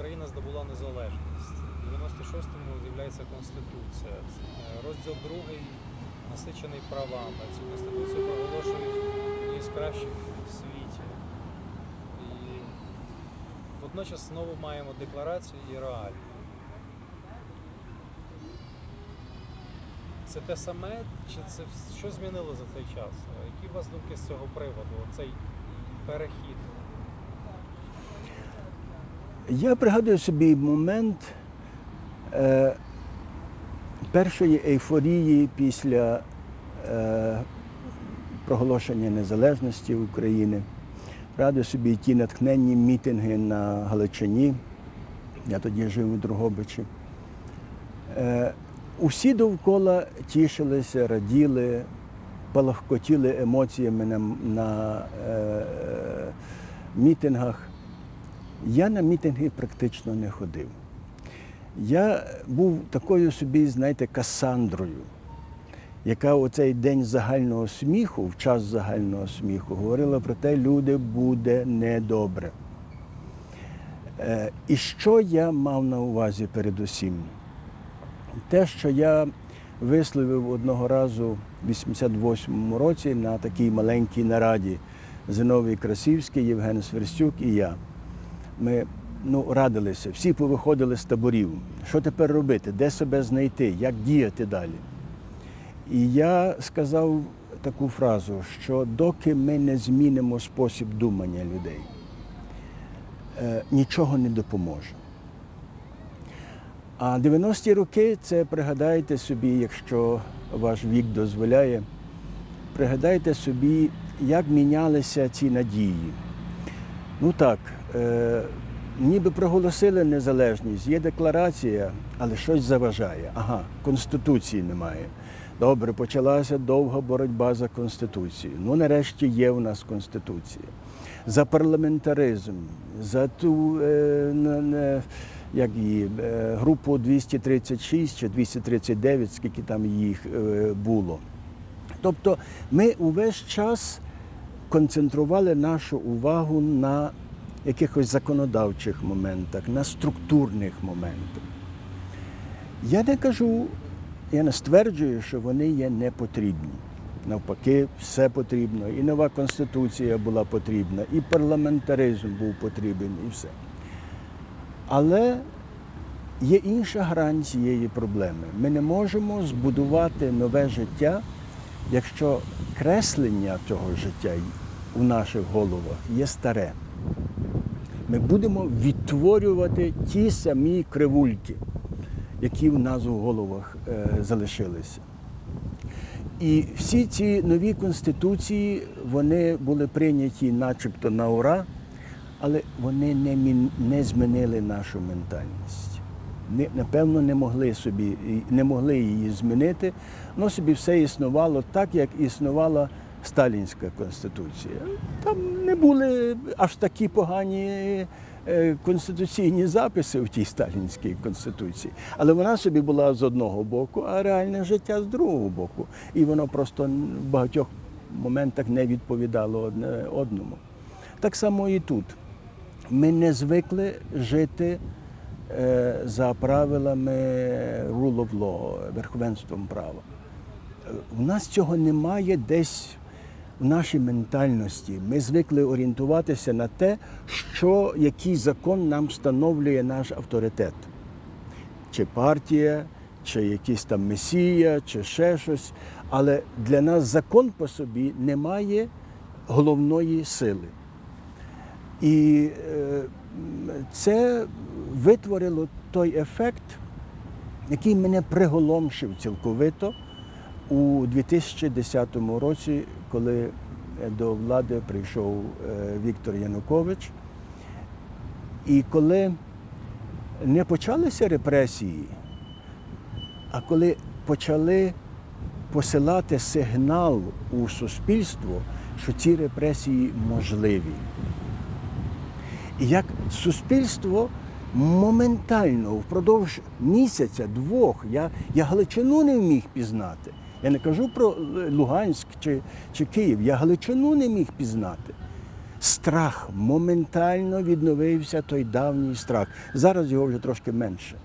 Україна здобула незалежність. У 96-му з'являється Конституція. Е, Розділ другий насичений правами. Цю конституцію проголошують однією з кращих в світі. І водночас знову маємо декларацію і реалії. Це те саме, чи це що змінило за цей час? Е, Які у вас думки з цього приводу? Оцей перехід? Я пригадую собі момент е, першої ейфорії після е, проголошення незалежності України. Пригадую собі ті натхненні мітинги на Галичині. Я тоді жив у Дрогобичі. Е, усі довкола тішилися, раділи, палахкотіли емоціями на, на е, мітингах. Я на мітинги практично не ходив. Я був такою собі, знаєте, Касандрою, яка у цей день загального сміху, в час загального сміху, говорила про те, люди буде недобре. Е, І що я мав на увазі передусім? Те, що я висловив одного разу в 88-му році на такій маленькій нараді Зиновій Красівський, Євген Сверстюк і я. Ми ну, радилися, всі повиходили з таборів. Що тепер робити? Де себе знайти? Як діяти далі? І я сказав таку фразу, що доки ми не змінимо спосіб думання людей, е, нічого не допоможе. А 90-ті роки це пригадайте собі, якщо ваш вік дозволяє, пригадайте собі, як мінялися ці надії. Ну так, ніби проголосили незалежність, є декларація, але щось заважає. Ага, Конституції немає. Добре, почалася довга боротьба за Конституцію. Ну, нарешті є у нас Конституція. За парламентаризм, за ту е, як її, е, групу 236 чи 239, скільки там їх е, було. Тобто ми увесь час концентрували нашу увагу на якихось законодавчих моментах, на структурних моментах. Я не кажу, я не стверджую, що вони є непотрібні. Навпаки, все потрібно. І нова конституція була потрібна, і парламентаризм був потрібен, і все. Але є інша грань цієї проблеми. Ми не можемо збудувати нове життя, якщо креслення цього життя у наших головах є старе. Ми будемо відтворювати ті самі кривульки, які в нас у головах е, залишилися. І всі ці нові конституції вони були прийняті начебто на ура, але вони не, мін- не змінили нашу ментальність. Не, напевно, не могли собі не могли її змінити. Воно собі все існувало так, як існувала Сталінська конституція. Там не були аж такі погані е, конституційні записи в тій сталінській конституції. Але вона собі була з одного боку, а реальне життя з другого боку. І воно просто в багатьох моментах не відповідало одне одному. Так само і тут. Ми не звикли жити е, за правилами rule of law, верховенством права. Е, У нас цього немає десь в нашій ментальності. Ми звикли орієнтуватися на те, що який закон нам встановлює наш авторитет. Чи партія, чи якийсь там месія, чи ще щось. Але для нас закон по собі не має головної сили. І е, це витворило той ефект, який мене приголомшив цілковито у 2010 році, коли до влади прийшов е, Віктор Янукович. І коли не почалися репресії, а коли почали посилати сигнал у суспільство, що ці репресії можливі. І як суспільство моментально впродовж місяця, двох, я, я Галичину не міг пізнати. Я не кажу про Луганськ чи, чи Київ, я Галичину не міг пізнати. страх, моментально відновився той давній страх. Зараз його вже трошки менше.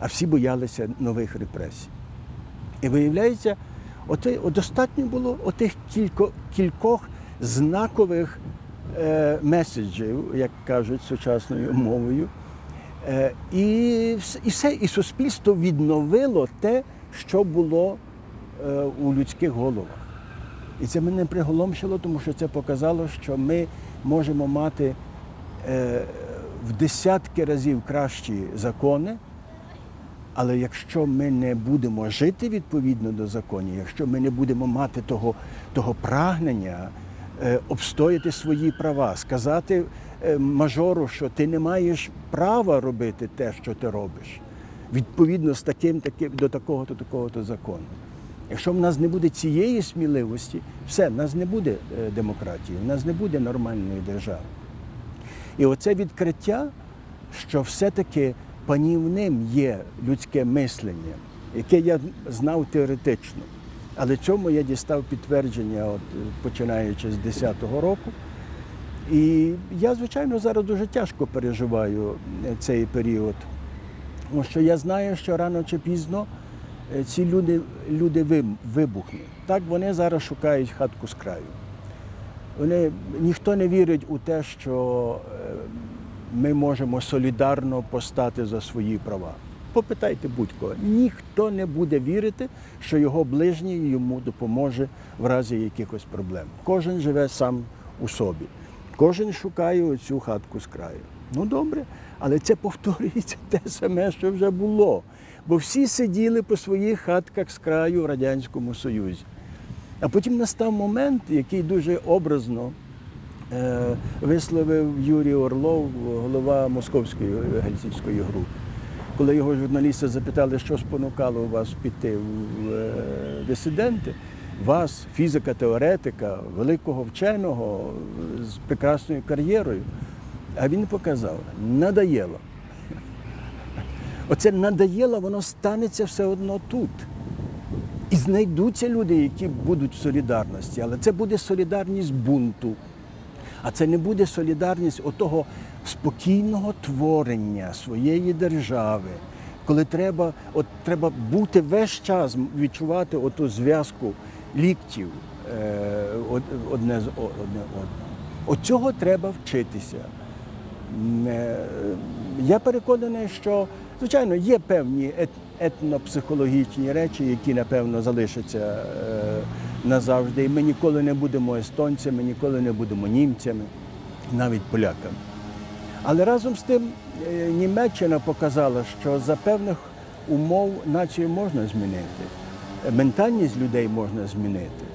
А всі боялися нових репресій. І виявляється, оте, от достатньо було отих кілько, кількох знакових е, меседжів, як кажуть сучасною мовою. Е, і, і все, і суспільство відновило те, що було е, у людських головах. І це мене приголомшило, тому що це показало, що ми можемо мати е, в десятки разів кращі закони, але якщо ми не будемо жити відповідно до законів, якщо ми не будемо мати того, того прагнення е, обстояти свої права, сказати е, мажору, що ти не маєш права робити те, що ти робиш, відповідно з таким, таким до такого-то, такого-то закону. Якщо в нас не буде цієї сміливості, все, в нас не буде е, демократії, в нас не буде нормальної держави. І оце відкриття, що все-таки панівним є людське мислення, яке я знав теоретично. Але цьому я дістав підтвердження, от, е, починаючи з 10-го року. І я, звичайно, зараз дуже тяжко переживаю е, цей період. Тому що я знаю, що рано чи пізно ці люди, люди вибухнуть. Так вони зараз шукають хатку з краю. Вони, ніхто не вірить у те, що е, ми можемо солідарно постати за свої права. Попитайте будь-кого. Ніхто не буде вірити, що його ближній йому допоможе в разі якихось проблем. Кожен живе сам у собі. Кожен шукає цю хатку з краю. Ну добре, але це повторюється те саме, що вже було. Бо всі сиділи по своїх хатках з краю в Радянському Союзі. А потім настав момент, який дуже образно е, висловив Юрій Орлов, голова Московської гельсінської групи. Коли його журналісти запитали, що спонукало вас піти в е, дисиденти, вас, фізика-теоретика, великого вченого з прекрасною кар'єрою. А він показав, надоєло. Оце надоєло, воно станеться все одно тут. І знайдуться люди, які будуть в солідарності, але це буде солідарність бунту. А це не буде солідарність отого спокійного творення своєї держави, коли треба, от, треба бути весь час відчувати оту зв'язку ліктів е, одне з одне одного. От цього треба вчитися. Е, Я переконаний, що звичайно є певні етнопсихологічні речі, які напевно залишаться е, назавжди. І ми ніколи не будемо естонцями, ніколи не будемо німцями, навіть поляками. Але разом з тим е, Німеччина показала, що за певних умов націю можна змінити, ментальність людей можна змінити.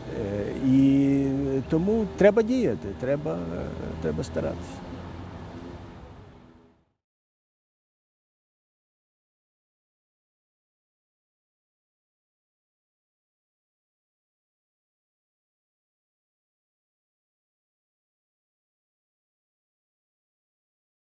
І тому треба діяти, треба, треба старатися.